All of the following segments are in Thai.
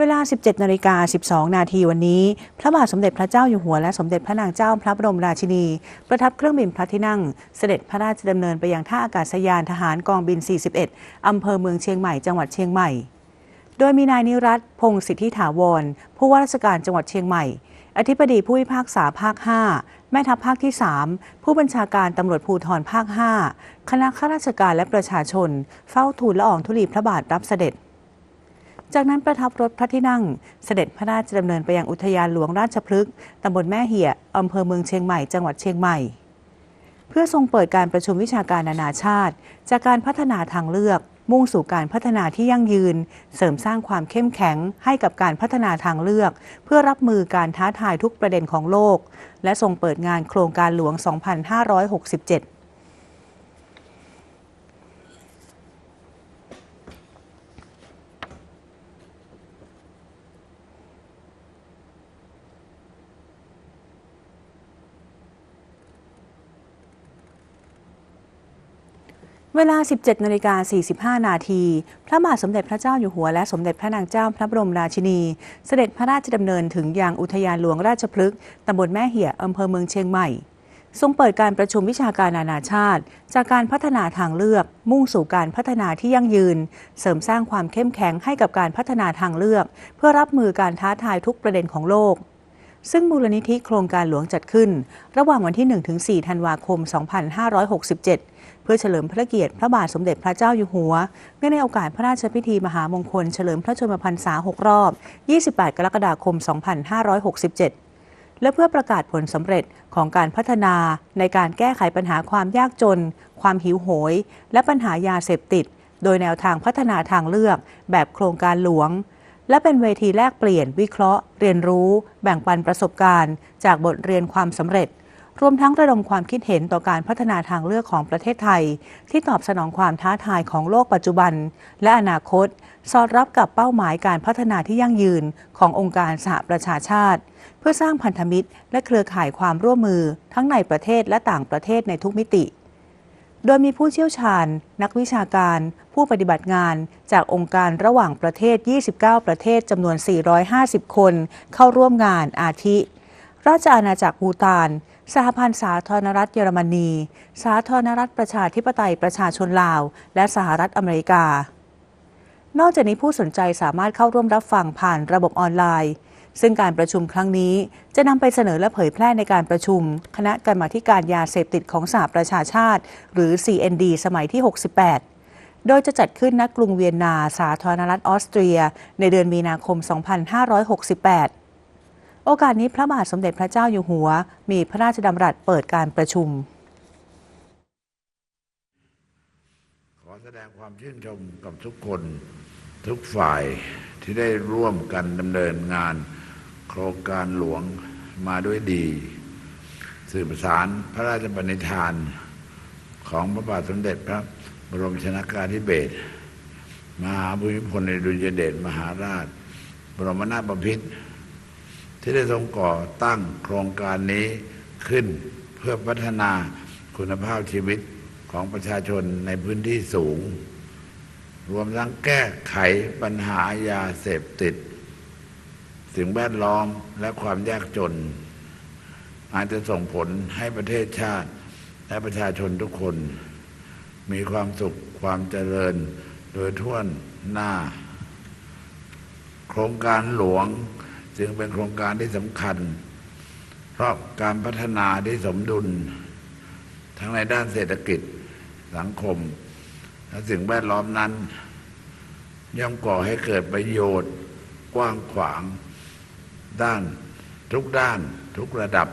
เวลา 17นาฬิกา12 นาทีวันนี้ พระบาทสมเด็จพระเจ้าอยู่หัวและสมเด็จพระนางเจ้าพระบรมราชินี ประทับเครื่องบินพระที่นั่ง เสด็จพระราชดำเนินไปยังท่าอากาศยานทหารกองบิน 41 อำเภอเมืองเชียงใหม่จังหวัดเชียงใหม่ โดยมีนายนิรัตพงศ์สิทธิถาวร ผู้ว่าราชการจังหวัดเชียงใหม่ อธิบดีผู้พิพากษาภาค 5 แม่ทัพภาคที่ 3 ผู้บัญชาการตำรวจภูธรภาค 5 คณะข้าราชการและประชาชน เฝ้าทูลละอองธุลีพระบาทรับเสด็จ จากนั้นประทับรถพระที่นั่ง เสด็จพระราชดำเนินไปยังอุทยานหลวงราชพฤกษ์ตำบลแม่เหียอำเภอเมืองเชียงใหม่ จังหวัดเชียงใหม่ เพื่อทรงเปิดการประชุมวิชาการนานาชาติ จากการพัฒนาทางเลือก มุ่งสู่การพัฒนาที่ยั่งยืน เสริมสร้างความเข้มแข็งให้กับการพัฒนาทางเลือก เพื่อรับมือการท้าทายทุกประเด็นของโลก และทรงเปิดงานโครงการหลวง 2567 เวลา 17นาฬิกา45 นาที พระบาทสมเด็จพระเจ้าอยู่หัวและสมเด็จพระนางเจ้าพระบรมราชินี เสด็จพระราชดำเนินถึงยังอุทยานหลวงราชพฤกษ์ตำบลแม่เหี่ยอำเภอเมืองเชียงใหม่ ทรงเปิดการประชุมวิชาการนานาชาติ จากการพัฒนาทางเลือก มุ่งสู่การพัฒนาที่ยั่งยืน เสริมสร้างความเข้มแข็งให้กับการพัฒนาทางเลือก เพื่อรับมือการท้าทายทุกประเด็นของโลก ซึ่งมูลนิธิโครงการหลวงจัดขึ้น ระหว่างวันที่ 1-4 ธันวาคม 2567 เพื่อเฉลิมพระเกียรติพระบาทสมเด็จพระเจ้าอยู่หัว เนื่องในโอกาสพระราชพิธีมหามงคลเฉลิมพระชนมพรรษา 6 รอบ 28 กรกฎาคม 2567และเพื่อประกาศผลสำเร็จของการพัฒนาในการแก้ไขปัญหาความยากจน ความหิวโหย และปัญหายาเสพติด โดยแนวทางพัฒนาทางเลือกแบบโครงการหลวง และเป็นเวทีแลกเปลี่ยนวิเคราะห์ เรียนรู้ แบ่งปันประสบการณ์ จากบทเรียนความสำเร็จ รวมทั้งระดมความคิดเห็นต่อการพัฒนาทางเลือกของประเทศไทย ที่ตอบสนองความท้าทายของโลกปัจจุบัน และอนาคต สอดรับกับเป้าหมายการพัฒนาที่ยั่งยืนขององค์การสหประชาชาติ เพื่อสร้างพันธมิตร และเครือข่ายความร่วมมือ ทั้งในประเทศและต่างประเทศในทุกมิติ โดยมีผู้เชี่ยวชาญ นักวิชาการ ผู้ปฏิบัติงาน จากองค์การระหว่างประเทศ 29 ประเทศจำนวน 450 คน เข้าร่วมงานอาทิ ราชอาณาจักรบูตาน สหพันธ์สาธารณรัฐเยอรมนี สาธารณรัฐประชาธิปไตยประชาชนลาว และสหรัฐอเมริกา นอกจากนี้ผู้สนใจสามารถเข้าร่วมรับฟังผ่านระบบออนไลน์ ซึ่งการประชุมครั้งนี้จะนำไปเสนอและเผยแพร่ในการประชุม คณะกรรมาธิการยาเสพติดของสหประชาชาติ หรือ CND สมัยที่ 68 โดยจะจัดขึ้นณกรุงเวียนนาสาธารณรัฐออสเตรีย ในเดือนมีนาคม 2568 โอกาสนี้พระบาทสมเด็จพระเจ้าอยู่หัว มีพระราชดำรัสเปิดการประชุม ขอแสดงความชื่นชมกับทุกคนทุกฝ่ายที่ได้ร่วมกันดำเนินงาน โครงการหลวงมาด้วยดี สืบสารพระราชปณิธานของพระบาทสมเด็จพระบรมชนากาธิเบศรมหาภูมิพลอดุลยเดชมหาราช บรมนาถบพิตรที่ได้ทรงก่อตั้งโครงการนี้ขึ้นเพื่อพัฒนาคุณภาพชีวิตของประชาชนในพื้นที่สูง รวมทั้งแก้ไขปัญหายาเสพติด สิ่งแวดล้อมและความยากจน อาจจะส่งผลให้ประเทศชาติ และประชาชนทุกคน มีความสุขความเจริญ โดยทั่วหน้า โครงการหลวงจึงเป็นโครงการที่สำคัญ เพราะการพัฒนาที่สมดุล ทั้งในด้านเศรษฐกิจสังคม และสิ่งแวดล้อมนั้น ย่อมก่อให้เกิดประโยชน์กว้างขวาง ด้าน ทุกด้าน ทุกระดับ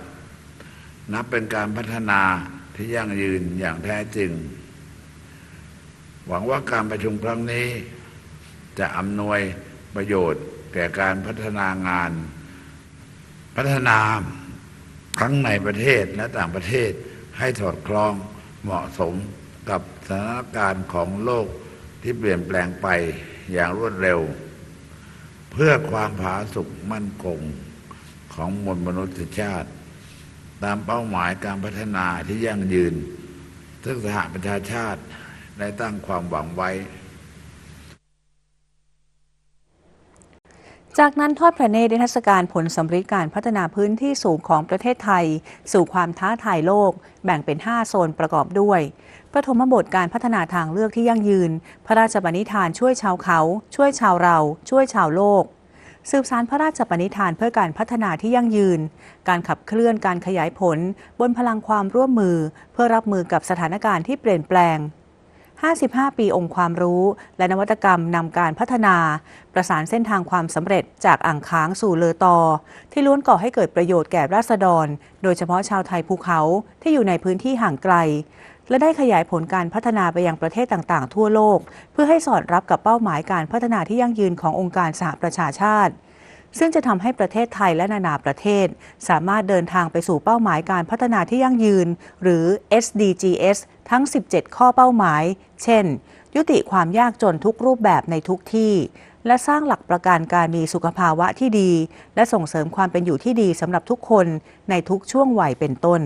นับเป็นการพัฒนาที่ยั่งยืนอย่างแท้จริง หวังว่าการประชุมครั้งนี้ จะอำนวยประโยชน์แก่การพัฒนางาน พัฒนาทั้งในประเทศและต่างประเทศให้สอดคล้องเหมาะสมกับสถานการณ์ของโลกที่เปลี่ยนแปลงไปอย่างรวดเร็ว เพื่อความผาสุกมั่นคงของมวลมนุษยชาติ ตามเป้าหมายการพัฒนาที่ยั่งยืน ซึ่งสหประชาชาติได้ตั้งความหวังไว้ จากนั้นทอดพระเนตรนิทรรศการผลสำริดการพัฒนาพื้นที่สูงของประเทศไทย สู่ความท้าทายโลก แบ่งเป็น 5 โซนประกอบด้วยประถมบทการพัฒนาทางเลือกที่ยั่งยืน พระราชบัญญัติช่วยชาวเขา ช่วยชาวเรา ช่วยชาวโลก สืบสารพระราชปณิธานเพื่อการพัฒนาที่ยั่งยืน การขับเคลื่อนการขยายผล บนพลังความร่วมมือ เพื่อรับมือกับสถานการณ์ที่เปลี่ยนแปลง 55 ปีองค์ความรู้ และนวัตกรรมนำการพัฒนา ประสานเส้นทางความสำเร็จจากอ่างค้างสู่เลอตอ ที่ล้วนก่อให้เกิดประโยชน์แก่ราษฎร โดยเฉพาะชาวไทยภูเขาที่อยู่ในพื้นที่ห่างไกล และได้ขยายผลการพัฒนาไปยังประเทศต่างๆ ทั่วโลก เพื่อให้สอดรับกับเป้าหมายการพัฒนาที่ยั่งยืนขององค์การสหประชาชาติ ซึ่งจะทำให้ประเทศไทยและนานาประเทศ สามารถเดินทางไปสู่เป้าหมายการพัฒนาที่ยั่งยืน หรือ SDGs ทั้ง 17 ข้อเป้าหมาย เช่น ยุติความยากจนทุกรูปแบบในทุกที่ และสร้างหลักประกันการมีสุขภาวะที่ดี และส่งเสริมความเป็นอยู่ที่ดีสำหรับทุกคนในทุกช่วงวัยเป็นต้น